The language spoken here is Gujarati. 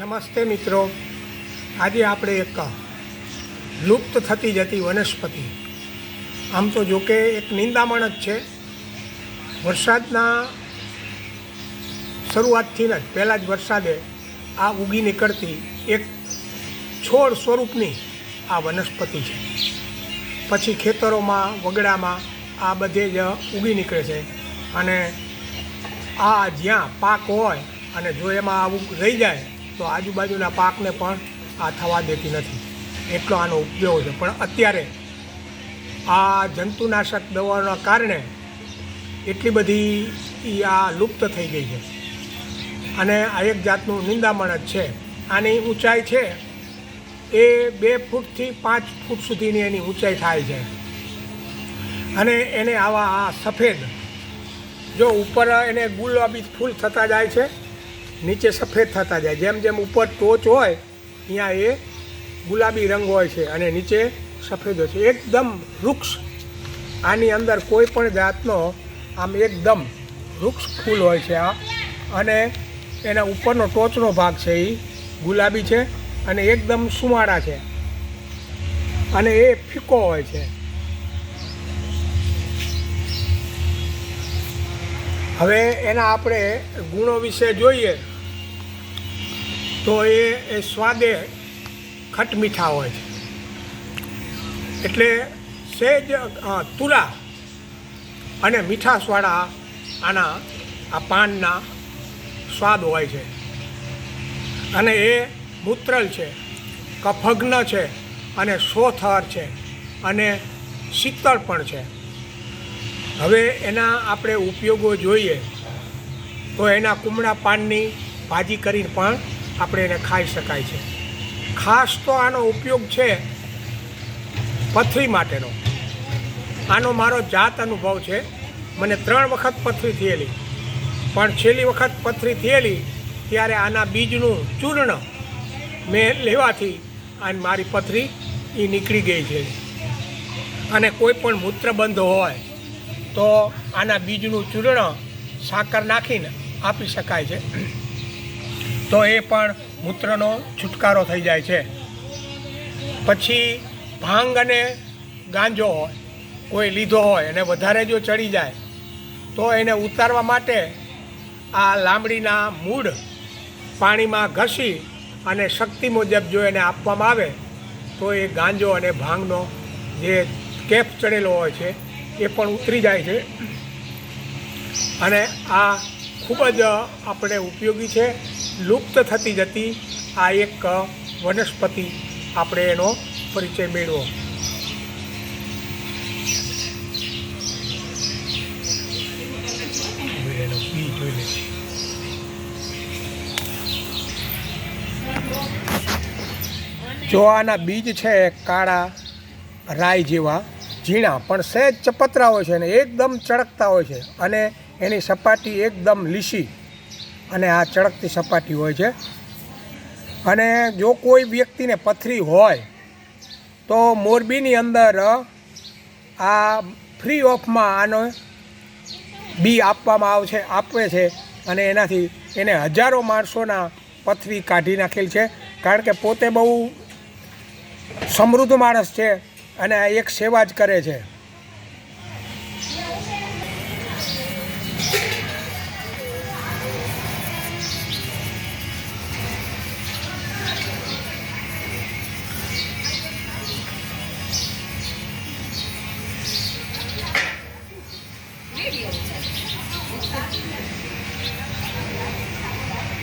નમસ્તે મિત્રો. આજે આપણે એક લુપ્ત થતી જતી વનસ્પતિ. આમ તો જો કે એક નિંદામણ જ છે. વરસાદના શરૂઆતથી જ, પહેલાં જ વરસાદે આ ઉગી નીકળતી એક છોડ સ્વરૂપની આ વનસ્પતિ છે. પછી ખેતરોમાં, વગડામાં આ બધે જ ઉગી નીકળે છે. અને આ જ્યાં પાક હોય અને જો એમાં આવું રહી જાય તો આજુબાજુના પાકને પણ આ થવા દેતી નથી. એટલો આનો ઉપયોગ છે. પણ અત્યારે આ જંતુનાશક દવાઓના કારણે એટલી બધી એ આ લુપ્ત થઈ ગઈ છે. અને આ એક જાતનું નિંદામણ જ છે. આની ઊંચાઈ છે એ બે ફૂટથી પાંચ ફૂટ સુધીની એની ઊંચાઈ થાય છે. અને એને આવા આ સફેદ જો ઉપર એને ગુલાબી ફૂલ થતા જાય છે નીચે સફેદ થતા જાય. જેમ જેમ ઉપર ટોચ હોય, ત્યાં એ ગુલાબી રંગ હોય છે અને નીચે સફેદ હોય છે. એકદમ વૃક્ષ, આની અંદર કોઈ પણ જાતનો આમ એકદમ વૃક્ષ ફૂલ હોય છે આ. અને એના ઉપરનો ટોચનો ભાગ છે એ ગુલાબી છે અને એકદમ સુમાળા છે. અને એ ફીકો હોય છે. હવે એના આપણે ગુણો વિશે જોઈએ. તો એ એ સ્વાદે ખટ મીઠા હોય છે. એટલે સહેજ તુલા અને મીઠાશવાળા આના, આ પાનના સ્વાદ હોય છે. અને એ મૂત્રલ છે કફગ્ન છે, અને સોથર છે, અને શીતળ પણ છે. હવે એના આપણે ઉપયોગો જોઈએ તો એના કુમળા પાનની ભાજી કરીને પણ આપણે એને ખાઈ શકાય છે. ખાસ તો આનો ઉપયોગ છે પથરી માટેનો. આનો મારો જાત અનુભવ છે. મને ત્રણ વખત પથરી થયેલી. પણ છેલ્લી વખત પથરી થયેલી ત્યારે આના બીજનું ચૂર્ણ મેં લેવાથી અને મારી પથરી એ નીકળી ગઈ છે. અને કોઈ પણ મૂત્રબંધ હોય તો આના બીજનું ચૂર્ણ સાકર નાખીને આપી શકાય છે. તો એ પણ મૂત્રનો છુટકારો થઈ જાય છે. પછી ભાંગ અને ગાંજો હોય, કોઈ લીધો હોય અને વધારે જો ચડી જાય, તો એને ઉતારવા માટે આ લાંબડીના મૂળ પાણીમાં ઘસી અને શક્તિ મુજબ જો એને આપવામાં આવે, તો એ ગાંજો અને ભાંગનો જે કેફ ચડેલો હોય છે, એ પણ ઉતરી જાય છે. અને આ ખૂબ જ આપણે ઉપયોગી છે. લુપ્ત થતી જતી આ એક વનસ્પતિ આપણે એનો પરિચય મેળવો. જો આના બીજ છે, કાળા રાઈ જેવા, ઝીણા, પણ સહેજ ચપતરા હોય છે અને એકદમ ચળકતા હોય છે અને એની સપાટી એકદમ લીસી અને આ ચળકતી સપાટી હોય છે. અને જો કોઈ વ્યક્તિને પથરી હોય, તો મોરબીની અંદર આ ફ્રી ઓફમાં આનો બી આપવામાં આવશે, આપે છે. અને એનાથી એને હજારો માણસોના પથરી કાઢી નાખેલ છે. કારણ કે પોતે બહુ સમૃદ્ધ માણસ છે અને એક સેવા જ કરે છે.